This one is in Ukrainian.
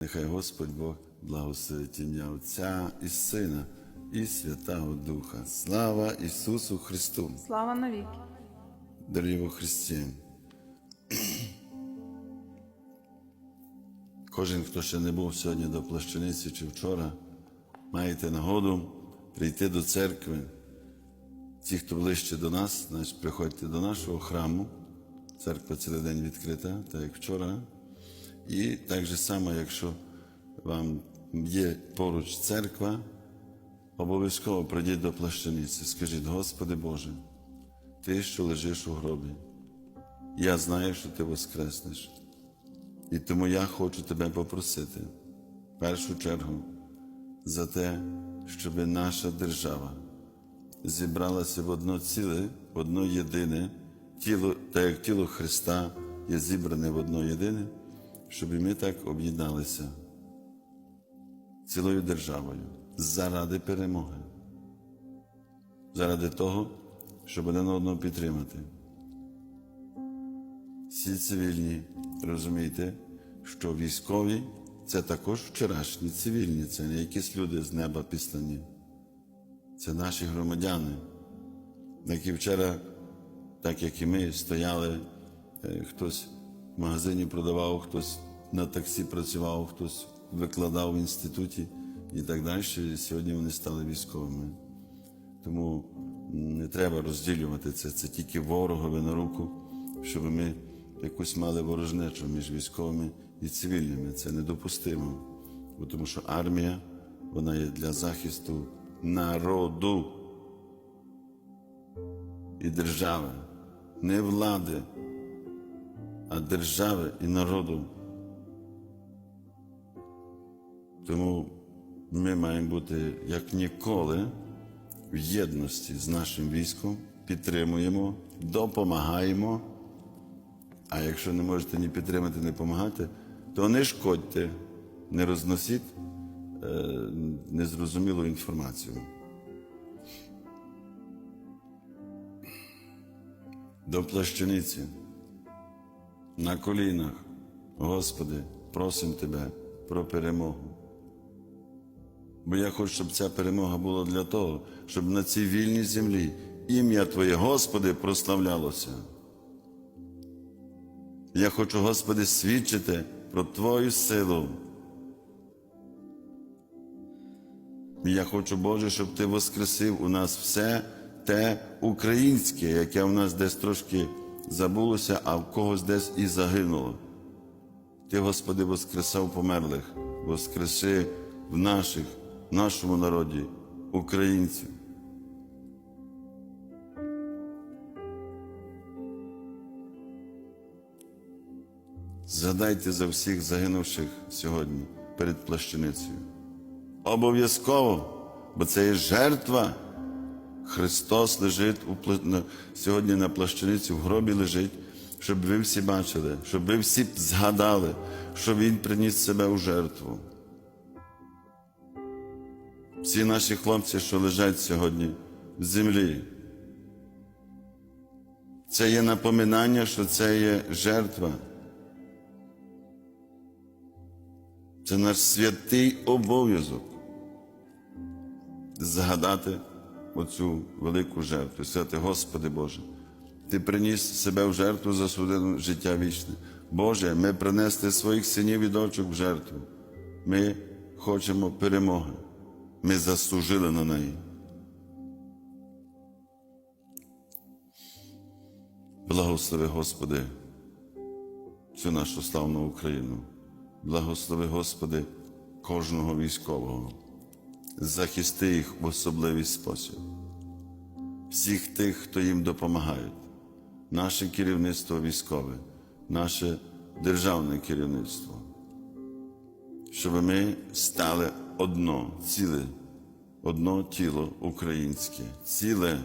Нехай Господь Бог благословить ім'я Отця і Сина, і Святого Духа. Слава Ісусу Христу! Слава навіки. Дорогі во Христі. Кожен, хто ще не був сьогодні до плащаниці чи вчора, маєте нагоду прийти до церкви. Ті, хто ближче до нас, значить, приходьте до нашого храму. Церква цілий день відкрита, так як вчора. І так же само, якщо вам є поруч церква, обов'язково прийдіть до плащаниці. Скажіть, Господи Боже, ти, що лежиш у гробі, я знаю, що ти воскреснеш. І тому я хочу тебе попросити, в першу чергу, за те, щоб наша держава зібралася в одно ціле, в одно єдине тіло, так як тіло Христа є зібране в одно єдине, щоб ми так об'єдналися цілою державою заради перемоги, заради того, щоб один одного підтримати. Всі цивільні, розумієте, що військові це також вчорашні цивільні, це не якісь люди з неба післані. Це наші громадяни, які вчора, так як і ми, стояли, е, хтось в магазині продавав, хтось на таксі працював, хтось викладав в інституті і так далі. І сьогодні вони стали військовими. Тому не треба розділювати це. Це тільки ворогові на руку, щоб ми якусь мали ворожнечу між військовими і цивільними. Це недопустимо. Бо Тому що армія вона є для захисту народу і держави, не влади, а держави і народу. Тому ми маємо бути як ніколи в єдності з нашим військом, підтримуємо, допомагаємо. А якщо не можете ні підтримати, ні допомагати, то не шкодьте, не розносіть е, незрозумілу інформацію. До плащаниці, на колінах, Господи, просим Тебе про перемогу. Бо я хочу, щоб ця перемога була для того, щоб на цій вільній землі ім'я Твоє, Господи, прославлялося. Я хочу, Господи, свідчити про Твою силу. Я хочу, Боже, щоб Ти воскресив у нас все те українське, яке в нас десь трошки забулося, а в когось десь і загинуло. Ти, Господи, воскресав померлих, воскреси в наших, в нашому народі, українців. Згадайте за всіх загинувших сьогодні перед плащаницею. Обов'язково, бо це є жертва. Христос лежить у, сьогодні на плащаниці, в гробі лежить, щоб ви всі бачили, щоб ви всі згадали, що Він приніс себе у жертву. Всі наші хлопці, що лежать сьогодні в землі, це є напоминання, що це є жертва. Це наш святий обов'язок згадати оцю велику жертву. Сказати, Господи Боже, Ти приніс себе в жертву за судину життя вічне. Боже, ми принесли своїх синів і дочок в жертву. Ми хочемо перемоги. Ми заслужили на неї. Благослови, Господи, цю нашу славну Україну. Благослови, Господи, кожного військового, захисти їх в особливий спосіб, всіх тих, хто їм допомагають, наше керівництво військове, наше державне керівництво, щоб ми стали одно, ціле, одно тіло українське, ціле